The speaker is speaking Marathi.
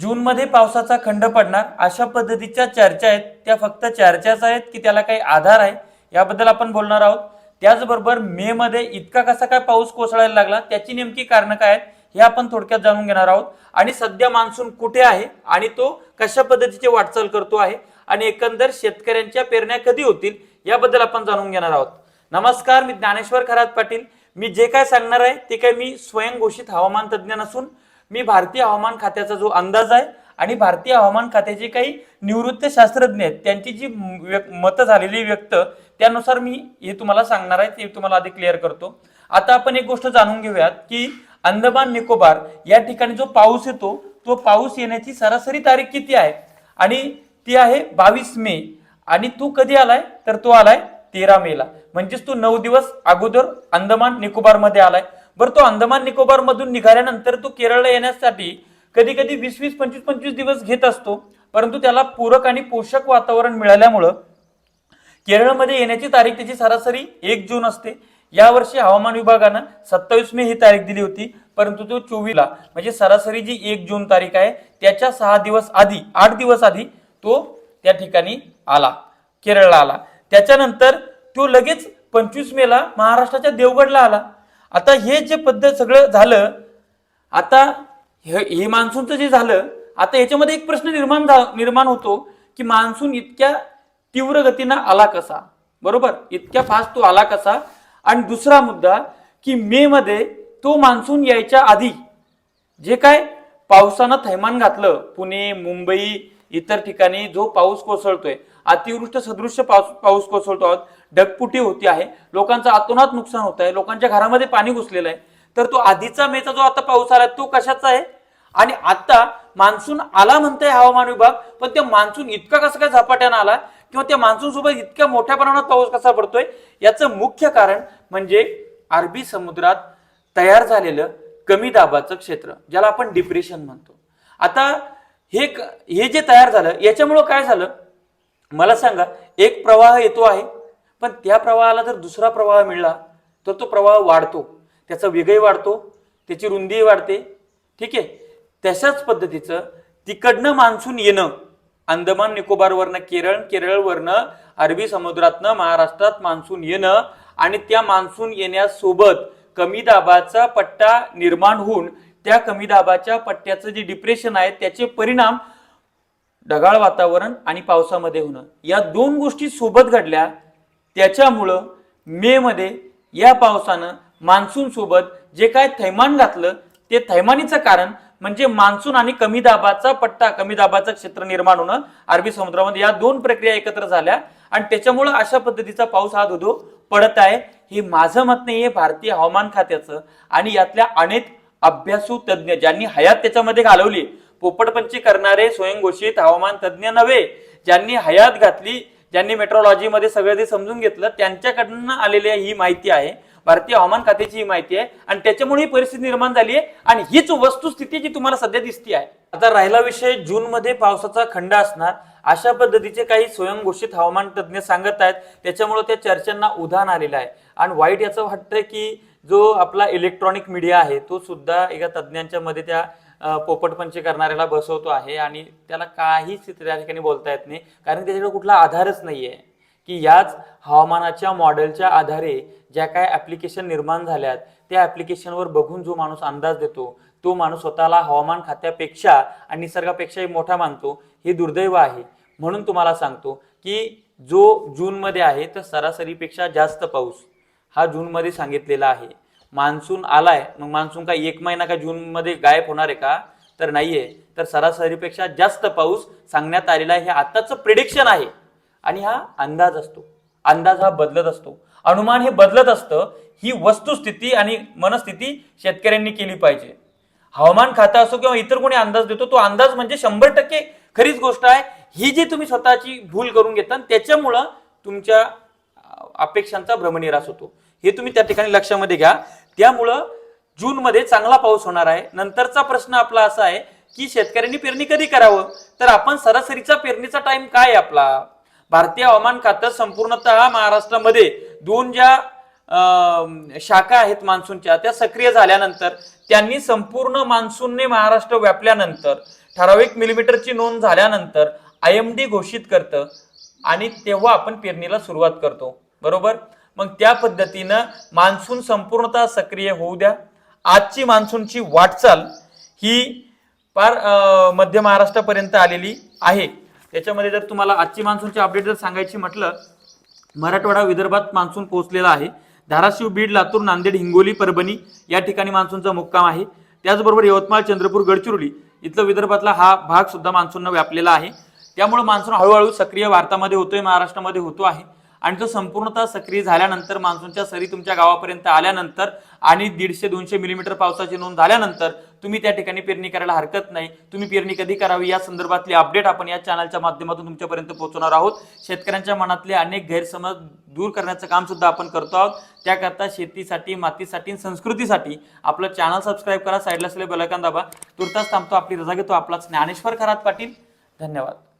जूनमध्ये पावसाचा खंड पडणार. अशा पद्धतीच्या चर्चा आहेत. त्या फक्त चर्चाच आहेत की त्याला काही आधार आहे याबद्दल आपण बोलणार आहोत. त्याचबरोबर मे मध्ये इतका कसा काय पाऊस कोसळायला लागला त्याची नेमकी कारणं काय आहेत हे आपण थोडक्यात जाणून घेणार आहोत. आणि सध्या मान्सून कुठे आहे आणि तो कशा पद्धतीची वाटचाल करतो आहे आणि एकंदर शेतकऱ्यांच्या पेरण्या कधी होतील याबद्दल आपण जाणून घेणार आहोत. नमस्कार मी ज्ञानेश्वर खरात पाटील. मी जे काय सांगणार आहे ते काय मी स्वयंघोषित हवामान तज्ज्ञ नसून मी भारतीय हवामान खात्याचा जो अंदाज आहे आणि भारतीय हवामान खात्याचे काही निवृत्त शास्त्रज्ञ आहेत त्यांची जी मतं झालेली व्यक्त त्यानुसार मी हे तुम्हाला सांगणार आहे ते तुम्हाला आधी क्लिअर करतो. आता आपण एक गोष्ट जाणून घेऊयात की अंदमान निकोबार या ठिकाणी जो पाऊस येतो तो पाऊस येण्याची सरासरी तारीख किती आहे? आणि ती आहे बावीस मे. आणि तू कधी आलाय? तर तो आलाय तेरा मेला. म्हणजेच तू नऊ दिवस अगोदर अंदमान निकोबारमध्ये आलाय. बरं तो अंदमान निकोबार मधून निघाल्यानंतर तो केरळला येण्यासाठी कधी कधी वीस वीस पंचवीस पंचवीस दिवस घेत असतो. परंतु त्याला पूरक आणि पोषक वातावरण मिळाल्यामुळं केरळमध्ये येण्याची तारीख त्याची सरासरी एक जून असते. यावर्षी हवामान विभागानं सत्तावीस मे ही तारीख दिली होती परंतु तो चोवीला म्हणजे सरासरी जी एक जून तारीख आहे त्याच्या सहा दिवस आधी आठ दिवस आधी तो त्या ठिकाणी आला केरळला आला. त्याच्यानंतर तो लगेच पंचवीस मेला महाराष्ट्राच्या देवगडला आला. आता हे जे पद्धत सगळं झालं आता हे हे मान्सूनचं जे झालं आता याच्यामध्ये एक प्रश्न निर्माण निर्माण होतो की मान्सून इतक्या तीव्र गतीनं आला कसा? बरोबर? इतक्या फास्ट तो आला कसा? आणि दुसरा मुद्दा की मे मध्ये तो मान्सून यायच्या आधी जे काय पावसानं थैमान घातलं पुणे मुंबई इतर ठिकाणी जो पाऊस कोसळतोय अतिवृष्ट सदृश्य पाऊस पाऊस कोसळतो. आहोत ढगपुटी होती आहे. लोकांचं अतोनात नुकसान होत आहे लोकांच्या घरामध्ये पाणी घुसलेलं आहे. तर तो आधीचा मेचा जो आता पाऊस आला तो कशाचा आहे? आणि आता मान्सून आला म्हणतंय हवामान विभाग पण त्या मान्सून इतका कसा काय झपाट्यानं आला किंवा त्या मान्सून सोबत इतक्या मोठ्या प्रमाणात पाऊस कसा पडतोय? याचं मुख्य कारण म्हणजे अरबी समुद्रात तयार झालेलं कमी दाबाचं क्षेत्र ज्याला आपण डिप्रेशन म्हणतो. आता हे हे जे तयार झालं याच्यामुळं काय झालं? मला सांगा एक प्रवाह येतो आहे पण त्या प्रवाहाला जर दुसरा प्रवाह मिळाला तर तो प्रवाह वाढतो. त्याचा वेगही वाढतो त्याची रुंदीही वाढते. ठीक आहे? तशाच पद्धतीचं तिकडनं मान्सून येणं अंदमान निकोबारवरनं केरळ केरळवरनं अरबी समुद्रातनं महाराष्ट्रात मान्सून येणं आणि त्या मान्सून येण्यासोबत कमी दाबाचा पट्टा निर्माण होऊन त्या कमी दाबाच्या पट्ट्याचं जे डिप्रेशन आहे त्याचे परिणाम ढगाळ वातावरण आणि पावसामध्ये होणं. या दोन गोष्टी सोबत घडल्या त्याच्यामुळं मे मध्ये या पावसानं मान्सून सोबत जे काय थैमान घातलं ते थैमानीचं कारण म्हणजे मान्सून आणि कमी दाबाचा पट्टा कमी दाबाचं क्षेत्र निर्माण होणं अरबी समुद्रामध्ये या दोन प्रक्रिया एकत्र झाल्या. आणि त्याच्यामुळं अशा पद्धतीचा पाऊस हा धुधो पडत आहे. हे माझं मत नाही आहे भारतीय हवामान खात्याचं. आणि यातल्या अनेक अभ्यासू तज्ज्ञ ज्यांनी हयात त्याच्यामध्ये घालवली पोपटपंची करणारे स्वयंघोषित हवामान तज्ज्ञ नव्हे ज्यांनी हयात घातली ज्यांनी मेट्रोलॉजीमध्ये सगळं ते समजून घेतलं त्यांच्याकडनं आलेली ही माहिती आहे. भारतीय हवामान खात्याची ही माहिती आहे. आणि त्याच्यामुळे ही परिस्थिती निर्माण झाली आहे. आणि हीच वस्तुस्थिती जी तुम्हाला सध्या दिसती आहे. आता राहिला विषय जून मध्ये पावसाचा खंड असणार. अशा पद्धतीचे काही स्वयंघोषित हवामान तज्ज्ञ सांगत आहेत. त्याच्यामुळे त्या चर्चांना उधाण आलेलं आहे. आणि वाईट याचं वाटतंय की जो आपला इलेक्ट्रॉनिक मीडिया आहे तो सुद्धा एका तज्ज्ञांच्या मध्ये त्या पोपटपंची करणाऱ्याला बसवतो आहे आणि त्याला काहीच त्या ठिकाणी बोलता येत नाही. कारण त्याच्याकडे कुठला आधारच नाही आहे की याच हवामानाच्या मॉडेलच्या आधारे ज्या काय ॲप्लिकेशन निर्माण झाल्यात त्या ॲप्लिकेशनवर बघून जो माणूस अंदाज देतो तो माणूस स्वतःला हवामान खात्यापेक्षा आणि निसर्गापेक्षाही मोठा मानतो हे दुर्दैव आहे. म्हणून तुम्हाला सांगतो की जो जूनमध्ये आहे तर सरासरीपेक्षा जास्त पाऊस हा जूनमध्ये सांगितलेला आहे. मान्सून आलाय मग मान्सून काय एक महिना का जूनमध्ये गायब होणार आहे का? तर नाहीये. तर सरासरीपेक्षा जास्त पाऊस सांगण्यात आलेला आहे. हे आताचं प्रिडिक्शन आहे. आणि हा अंदाज असतो. अंदाज हा बदलत असतो. अनुमान हे बदलत असतं. ही वस्तुस्थिती आणि मनस्थिती शेतकऱ्यांनी केली पाहिजे. हवामान खातं असो किंवा इतर कोणी अंदाज देतो तो अंदाज म्हणजे शंभर टक्के खरीच गोष्ट आहे. ही जी तुम्ही स्वतःची भूल करून घेता त्याच्यामुळं तुमच्या अपेक्षांचा भ्रमनिरास होतो. हे तुम्ही त्या ठिकाणी लक्षामध्ये घ्या. त्यामुळं जूनमध्ये चांगला पाऊस होणार आहे. नंतरचा प्रश्न आपला असा आहे की शेतकऱ्यांनी पेरणी कधी करावं? तर आपण सरासरीचा पेरणीचा टाइम काय आहे आपला? भारतीय हवामान खातं संपूर्णतः महाराष्ट्रामध्ये दोन ज्या अं, शाखा आहेत मान्सूनच्या त्या सक्रिय झाल्यानंतर त्यांनी संपूर्ण मान्सूनने महाराष्ट्र व्यापल्यानंतर ठराविक मिलीमीटरची नोंद झाल्यानंतर आय एम डी घोषित करतं आणि तेव्हा आपण पेरणीला सुरुवात करतो. बरोबर? मग त्या पद्धतीनं मान्सून संपूर्णतः सक्रिय होऊ द्या. आजची मान्सूनची वाटचाल ही फार मध्य महाराष्ट्रापर्यंत आलेली आहे. त्याच्यामध्ये जर तुम्हाला आजची मान्सूनची अपडेट जर सांगायची म्हटलं मराठवाडा विदर्भात मान्सून पोहोचलेला आहे. धाराशिव बीड लातूर नांदेड हिंगोली परभणी या ठिकाणी मान्सूनचा मुक्काम आहे. त्याचबरोबर यवतमाळ चंद्रपूर गडचिरोली इथलं विदर्भातला हा भाग सुद्धा मान्सूननं व्यापलेला आहे. त्यामुळे मान्सून हळूहळू सक्रिय भारतामध्ये होतोय महाराष्ट्रामध्ये होतो आहे. आणि तो संपूर्णतः सक्रिय झाल्यानंतर मान्सूनच्या सरी तुमच्या गावापर्यंत आल्यानंतर आणि दीडशे दोनशे मिलीमीटर पावसाची नोंद झाल्यानंतर तुम्ही त्या ठिकाणी पेरणी करायला हरकत नाही. तुम्ही पेरणी कधी करावी? या संदर्भातली अपडेट आपण या चॅनलच्या माध्यमातून तुमच्यापर्यंत पोहोचवणार आहोत. शेतकऱ्यांच्या मनातले अनेक गैरसमज दूर करण्याचं काम सुद्धा आपण करतो आहोत. त्याकरता शेतीसाठी मातीसाठी आणि संस्कृतीसाठी आपलं चॅनल सबस्क्राईब करा साईडला असलेले बेलायकन दाबा. तुर्तास थांबतो आपली रजा घेतो आपला ज्ञानेश्वर खरात पाटील. धन्यवाद.